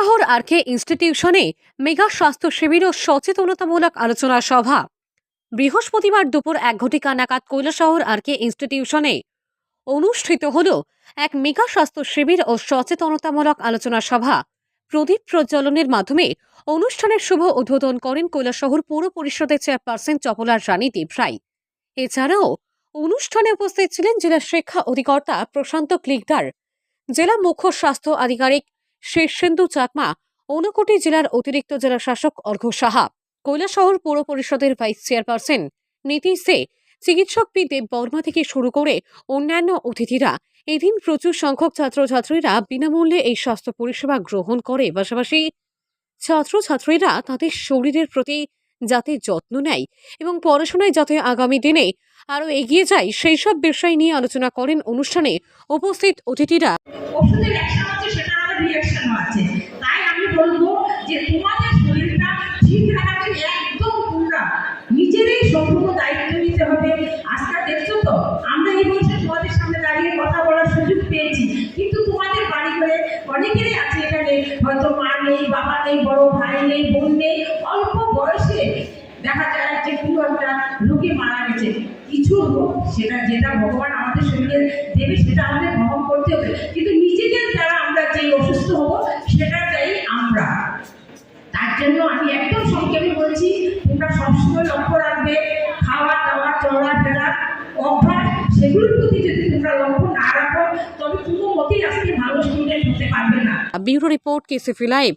কৈলাসহর আর কে ইনস্টিটিউশনে mega স্বাস্থ্য শিবির ও সচেতনতামূলক আলোচনা সভা। বৃহস্পতিবার দুপুর এক ঘটিকা নাগাদ কৈলাসহর আর কে ইনস্টিটিউশনে অনুষ্ঠিত হল এক মেগা স্বাস্থ্য শিবির ও সচেতনতামূলক আলোচনা সভা। প্রদীপ প্রজ্বলনের মাধ্যমে অনুষ্ঠানের শুভ উদ্বোধন করেন কৈলাসহর পৌর পরিষদের চেয়ারপারসন চপলার রানী দেবরাই এছাড়াও অনুষ্ঠানে উপস্থিত ছিলেন জেলা শিক্ষা অধিকর্তা প্রশান্ত ক্লিকদার, জেলা মুখ্য স্বাস্থ্য আধিকারিক শীর্ষেন্দু চাকমা ঊনকোটি জেলার অতিরিক্ত জেলা শাসক অর্ঘ্য সাহা। কৈলাসহর পৌর পরিষদের ভাইস চেয়ারপারসন নীতি সে চিকিৎসক পি দেব বর্মা থেকে শুরু করে অন্যান্য অতিথিরা। এদিন প্রচুর সংখ্যক ছাত্রছাত্রীরা বিনামূল্যে এই স্বাস্থ্য পরিষেবা গ্রহণ করে। পাশাপাশি ছাত্রছাত্রীরা তাদের শরীরের প্রতি যাতে যত্ন নেয় এবং পড়াশোনায় যাতে আগামী দিনে আরও এগিয়ে যায় সেই সব বিষয় নিয়ে আলোচনা করেন অনুষ্ঠানে উপস্থিত অতিথিরা। অ্যাকশন আছে। তাই আমি বলব যে তোমাদের শরীরটা ঠিক রাখাতে একদম তোমরা নিজেরই সম্পূর্ণ দায়িত্ব নিতে হবে। আজকাল দেখছ তো, আমরা এই বয়সে তোমাদের সামনে দাঁড়িয়ে কথা বলার সুযোগ পেয়েছি। কিন্তু তোমাদের বাড়ি ঘরে অনেকেরই আছে এখানে, হয়তো মা নেই, বাবা নেই, বড় ভাই নেই, বোন নেই। অল্প বয়সে দেখা যায় যে কোনো একটা রোগে মারা গেছে। কিছু সেটা যেটা ভগবান আমাদের শরীরে দেবে, সেটা আমাদের গ্রহণ করতে জন্য আমি একদম সংক্ষেপে বলছি, তোমরা সবসময় লক্ষ্য রাখবে, খাওয়া দাওয়া, চলা ফেরা, অভ্যাস, সেগুলোর প্রতি যদি তোমরা লক্ষ্য না রাখো, তবে কোনো মতেই আজকে ভালো স্টুডেন্ট হতে পারবে না। ব্যুরো রিপোর্ট, কেসিফি লাইভ।